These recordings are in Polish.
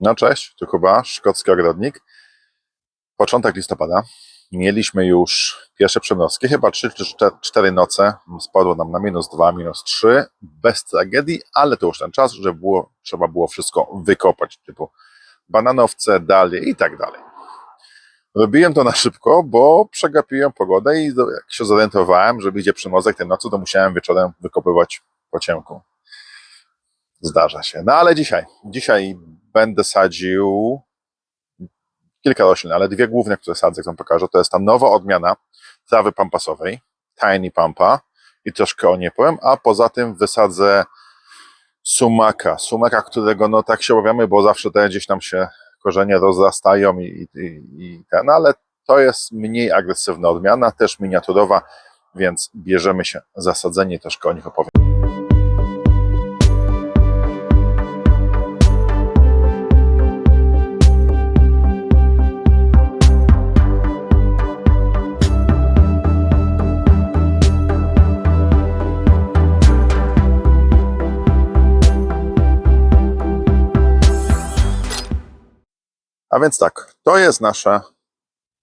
No cześć, tu Kuba, szkocki ogrodnik. Początek listopada. Mieliśmy już pierwsze przemrozki, chyba 3 czy 4 noce. Spadło nam na minus 2, minus 3, bez tragedii, ale to już ten czas, że było, trzeba było wszystko wykopać, typu bananowce, dalie i tak dalej. Robiłem to na szybko, bo przegapiłem pogodę i jak się zorientowałem, że wyjdzie przymrozek tej nocy, to musiałem wieczorem wykopywać po ciemku. Zdarza się. No ale dzisiaj, dzisiaj będę sadził kilka roślin, ale dwie główne, które sadzę, jak wam pokażę, to jest ta nowa odmiana trawy pampasowej, Tiny Pampa i troszkę o niej powiem, a poza tym wysadzę sumaka, sumaka, którego no tak się obawiamy, bo zawsze te gdzieś tam się korzenie rozrastają i, i, i ten, ale to jest mniej agresywna odmiana, też miniaturowa, więc bierzemy się za sadzenie troszkę o nich opowiem. A więc tak, to jest nasza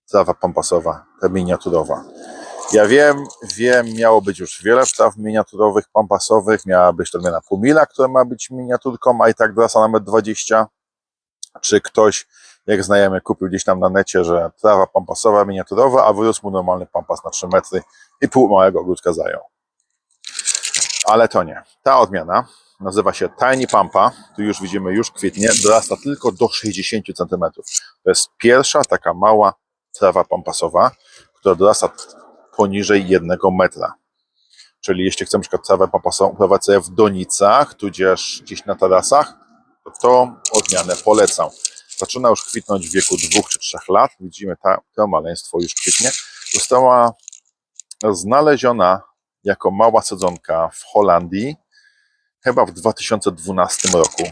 trawa pampasowa, ta miniaturowa. Ja wiem, wiem, miało być już wiele traw miniaturowych, pampasowych, miała być odmiana pumila, która ma być miniaturką, a i tak drasa nawet 20. Czy ktoś, jak znajomy, kupił gdzieś tam na necie, że trawa pampasowa, miniaturowa, a wyrósł mu normalny pampas na 3 metry i pół małego ogródka zajął. Ale to nie. Ta odmiana nazywa się Tiny Pampa. Tu już widzimy, już kwitnie, dorasta tylko do 60 cm. To jest pierwsza taka mała trawa pampasowa, która dorasta poniżej 1 metra. Czyli jeśli chcemy przykład trawę pampasową uprawiać w donicach, tudzież gdzieś na tarasach, to odmianę polecam. Zaczyna już kwitnąć w wieku 2 czy 3 lat. Widzimy, ta, to maleństwo już kwitnie. Została znaleziona jako mała sadzonka w Holandii, chyba w 2012 roku.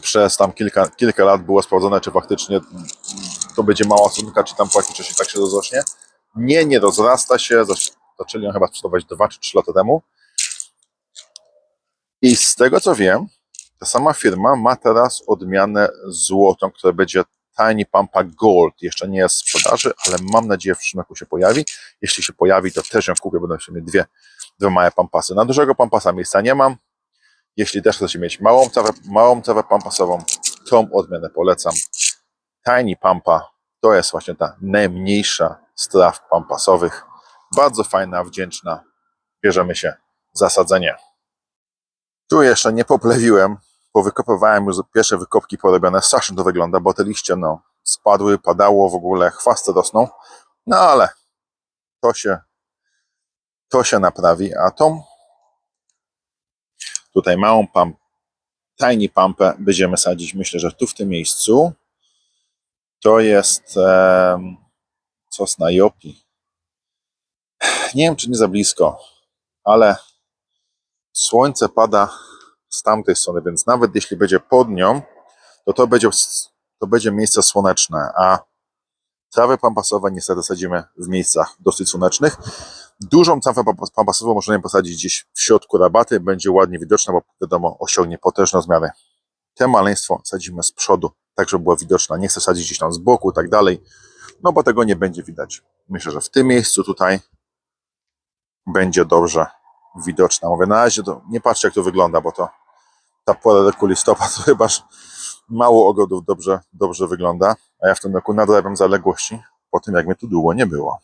Przez tam kilka, kilka lat było sprawdzone, czy faktycznie to będzie mała sadzonka, czy tam po jakimś tak się rozrośnie. Nie, nie rozrasta się. Zac- Zaczęli ją chyba sprzedawać 2 czy 3 lata temu. I z tego co wiem, ta sama firma ma teraz odmianę złotą, która będzie Tiny Pampa Gold. Jeszcze nie jest w sprzedaży, ale mam nadzieję, w przyszłym roku się pojawi. Jeśli się pojawi, to też ją kupię, będą jeszcze mieć dwie, dwie małe pampasy. Na dużego pampasa miejsca nie mam. Jeśli też chcecie mieć małą trawę, małą trawę pampasową, tą odmianę polecam. Tiny Pampa to jest właśnie ta najmniejsza z traw pampasowych. Bardzo fajna, wdzięczna. Bierzemy się za sadzenie. Tu jeszcze nie poplewiłem, bo wykopywałem już pierwsze wykopki porobione. Strasznie to wygląda, bo te liście no, spadły, padało w ogóle, chwasty rosną. No ale to się, to się naprawi, a tą tutaj małą pam, tiny pampę będziemy sadzić. Myślę, że tu w tym miejscu to jest em, sosna Jopi. Nie wiem, czy nie za blisko, ale słońce pada z tamtej strony, więc nawet jeśli będzie pod nią, to to będzie, to będzie miejsce słoneczne, a trawy pampasowe niestety sadzimy w miejscach dosyć słonecznych. Dużą trawę pampas- pampasową możemy posadzić gdzieś w środku rabaty, będzie ładnie widoczna, bo wiadomo, osiągnie potężne zmiany. Te maleństwo sadzimy z przodu, tak żeby była widoczna. Nie chcę sadzić gdzieś tam z boku tak dalej, no bo tego nie będzie widać. Myślę, że w tym miejscu tutaj będzie dobrze widoczna. Mówię, na razie to nie patrzcie jak to wygląda, bo to ta pora roku listopad to chyba mało ogrodów dobrze, dobrze wygląda, a ja w tym roku nadrabiam zaległości po tym, jak mnie tu długo nie było.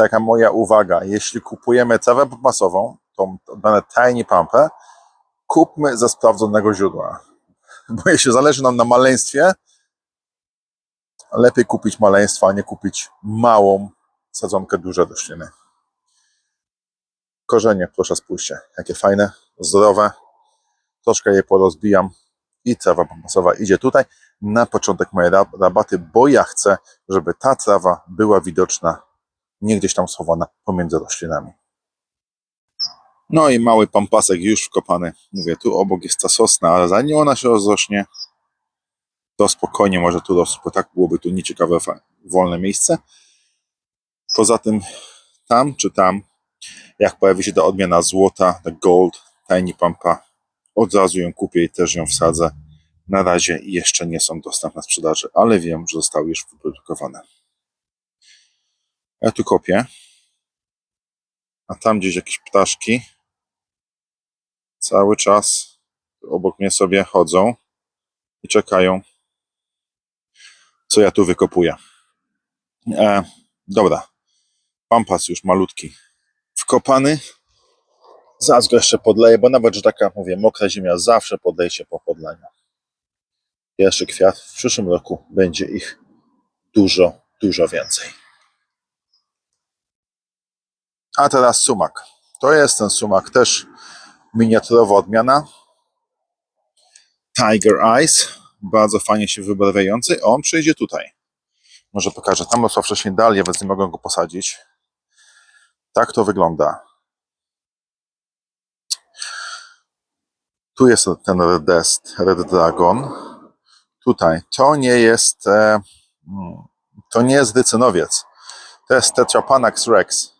Taka moja uwaga, jeśli kupujemy trawę pampasową, tą odmianę Tiny Pumpę, kupmy ze sprawdzonego źródła. Bo jeśli zależy nam na maleństwie, lepiej kupić maleństwo, a nie kupić małą sadzonkę duże rośliny. Korzenie, proszę spójrzcie, jakie fajne, zdrowe. Troszkę je porozbijam i trawa pampasowa idzie tutaj na początek mojej rab- rabaty, bo ja chcę, żeby ta trawa była widoczna, nie gdzieś tam schowana pomiędzy roślinami. No i mały pampasek już wkopany. Mówię, tu obok jest ta sosna, ale zanim ona się rozrośnie, to spokojnie może tu rosnąć, bo tak byłoby tu nieciekawe, wolne miejsce. Poza tym tam czy tam, jak pojawi się ta odmiana złota, ta gold, tiny pampa, od razu ją kupię i też ją wsadzę. Na razie jeszcze nie są dostępne sprzedaży, ale wiem, że zostały już wyprodukowane. Ja tu kopię, a tam gdzieś jakieś ptaszki cały czas obok mnie sobie chodzą i czekają, co ja tu wykopuję. E, dobra, pampas już malutki, wkopany. Zaraz go jeszcze podleję, bo nawet, że taka, mówię, mokra ziemia zawsze podleje się po podleniu. Pierwszy kwiat, w przyszłym roku będzie ich dużo, dużo więcej. A teraz sumak. To jest ten sumak też miniaturowa odmiana. Tiger Eyes. Bardzo fajnie się wybarwiający. On przyjdzie tutaj. Może pokażę. Tam rosła wcześniej dalia, więc nie mogę go posadzić. Tak to wygląda. Tu jest ten Redest, Red Dragon. Tutaj. To nie jest e, mm, to nie jest rycynowiec. To jest Tetrapanax rex.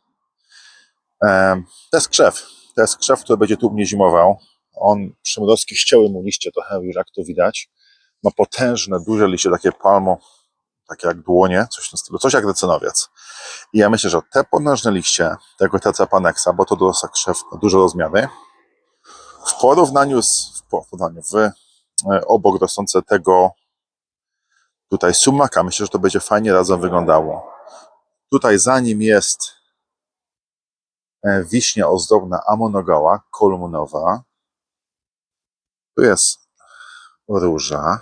To jest krzew. To jest krzew, który będzie tu mnie zimował. On, przymrozki ścięły mu liście trochę, już jak to widać. Ma potężne, duże liście, takie palmo, takie jak dłonie, coś tym stylu, coś jak rycynowiec. I ja myślę, że te potężne liście tego Tetrapanaxa, bo to dorosła krzew na duże rozmiary, w porównaniu z, w porównaniu, w, e, obok rosnące tego tutaj sumaka, myślę, że to będzie fajnie razem wyglądało. Tutaj za nim jest wiśnia ozdobna amonogała, kolumnowa. Tu jest róża,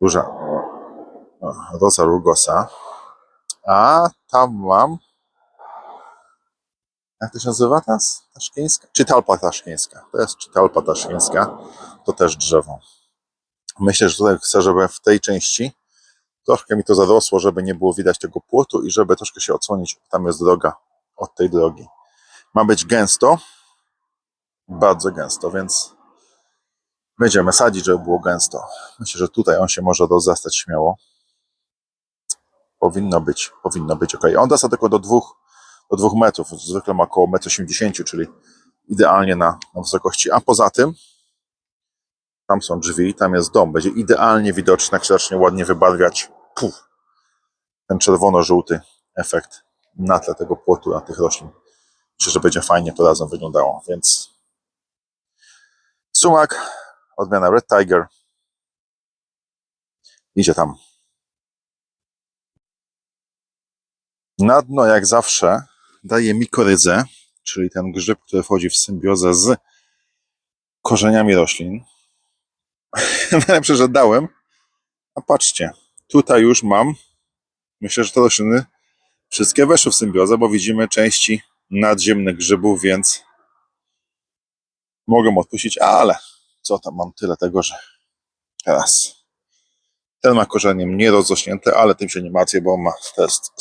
róża, rosa rugosa, a tam mam, jak to się nazywa teraz? Taszkieńska? Czytalpa taszkieńska. To jest czytalpa taszkieńska, to też drzewo. Myślę, że tutaj chcę, żeby w tej części troszkę mi to zarosło, żeby nie było widać tego płotu i żeby troszkę się odsłonić. Tam jest droga od tej drogi. Ma być gęsto, bardzo gęsto, więc będziemy sadzić, żeby było gęsto. Myślę, że tutaj on się może rozrastać śmiało. Powinno być, powinno być ok. On rasta tylko do dwóch, do dwóch metrów. Zwykle ma około 1,80 m, czyli idealnie na, na wysokości. A poza tym, tam są drzwi, tam jest dom. Będzie idealnie widoczny, jak się zacznie ładnie wybarwiać. Puf, ten czerwono-żółty efekt na tle tego płotu, na tych roślin. Myślę, że będzie fajnie to razem wyglądało, więc sumak, odmiana Red Tiger idzie tam. Na dno, jak zawsze, daje mikoryzę, czyli ten grzyb, który wchodzi w symbiozę z korzeniami roślin. Najlepsze, że dałem. A patrzcie, tutaj już mam, myślę, że te rośliny wszystkie weszły w symbiozę, bo widzimy części nadziemnych grzybów, więc mogę odpuścić, ale co tam, mam tyle tego, że teraz ten ma korzenie mniej rozrośnięte, ale tym się nie martwię, bo ma, to jest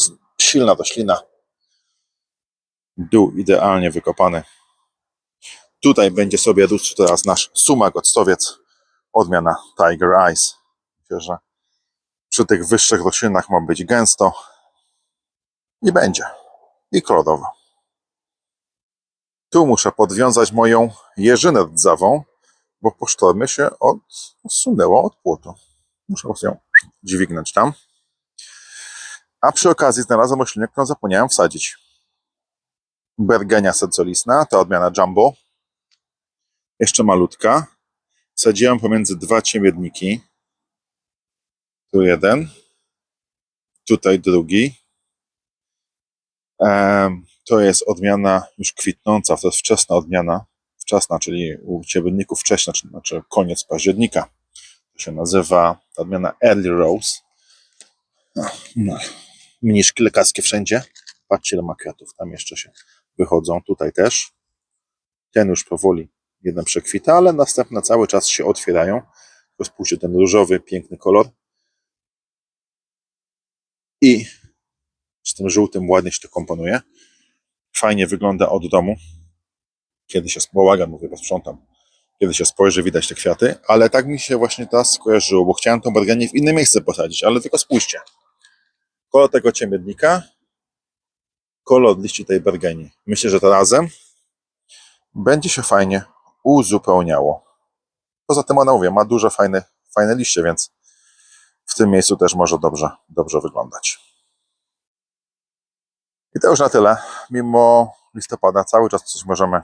silna roślina. Dół idealnie wykopany. Tutaj będzie sobie rósł teraz nasz sumak octowiec, odmiana Tiger Eyes. Myślę, że przy tych wyższych roślinach ma być gęsto i będzie. I kolorowo. Tu muszę podwiązać moją jeżynę rdzawą, bo po sztormie się odsunęło od płotu. Muszę ją dźwignąć tam. A przy okazji znalazłem roślinę, którą zapomniałem wsadzić. Bergenia sedzolisna, ta odmiana Jumbo. Jeszcze malutka. Wsadziłem pomiędzy dwa ciemierniki. Tu jeden. Tutaj drugi. To jest odmiana już kwitnąca, to jest wczesna odmiana. Wczesna, czyli u ciemierników wcześniej, znaczy, koniec października. To się nazywa odmiana Early Rose. No, no. Mniszki lekarskie wszędzie. Patrzcie, ile ma kwiatów. Tam jeszcze się wychodzą. Tutaj też. Ten już powoli jeden przekwita, ale następne cały czas się otwierają. Rozpuśćcie ten różowy, piękny kolor. I z tym żółtym ładnie się to komponuje. Fajnie wygląda od domu. Kiedy się bałagan, mówię, bo sprzątam. Kiedy się spojrzy, widać te kwiaty, ale tak mi się właśnie teraz skojarzyło, bo chciałem tą bergenię w inne miejsce posadzić, ale tylko spójrzcie. Kolor tego ciemiernika, kolor liści tej bergenii. Myślę, że to razem będzie się fajnie uzupełniało. Poza tym ona mówię, ma duże fajne, fajne liście, więc w tym miejscu też może dobrze, dobrze wyglądać. I to już na tyle. Mimo listopada cały czas coś możemy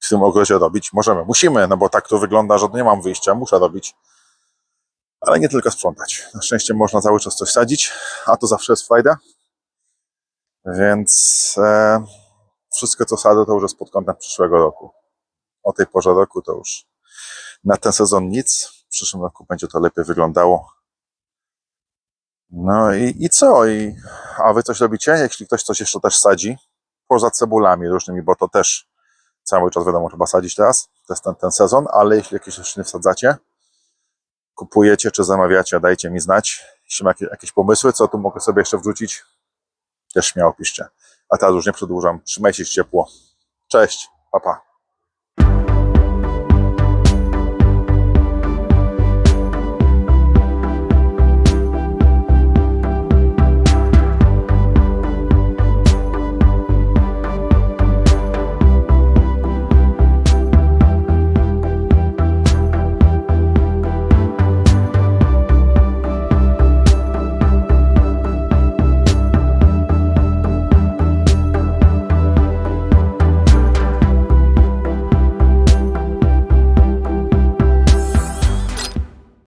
w tym ogrodzie robić. Możemy, musimy, no bo tak to wygląda, że nie mam wyjścia, muszę robić. Ale nie tylko sprzątać. Na szczęście można cały czas coś sadzić, a to zawsze jest frajda. Więc e, wszystko co sadzę to już jest pod kątem przyszłego roku. O tej porze roku to już na ten sezon nic. W przyszłym roku będzie to lepiej wyglądało. No i, i co? I, a wy coś robicie? Jeśli ktoś coś jeszcze też sadzi, poza cebulami różnymi, bo to też cały czas wiadomo, trzeba sadzić teraz, to jest ten, ten sezon, ale jeśli jakieś rośliny wsadzacie, kupujecie czy zamawiacie, dajcie mi znać. Jeśli macie jakieś pomysły, co tu mogę sobie jeszcze wrzucić, też śmiało piszcie. A teraz już nie przedłużam. Trzymajcie się ciepło. Cześć, papa. Pa.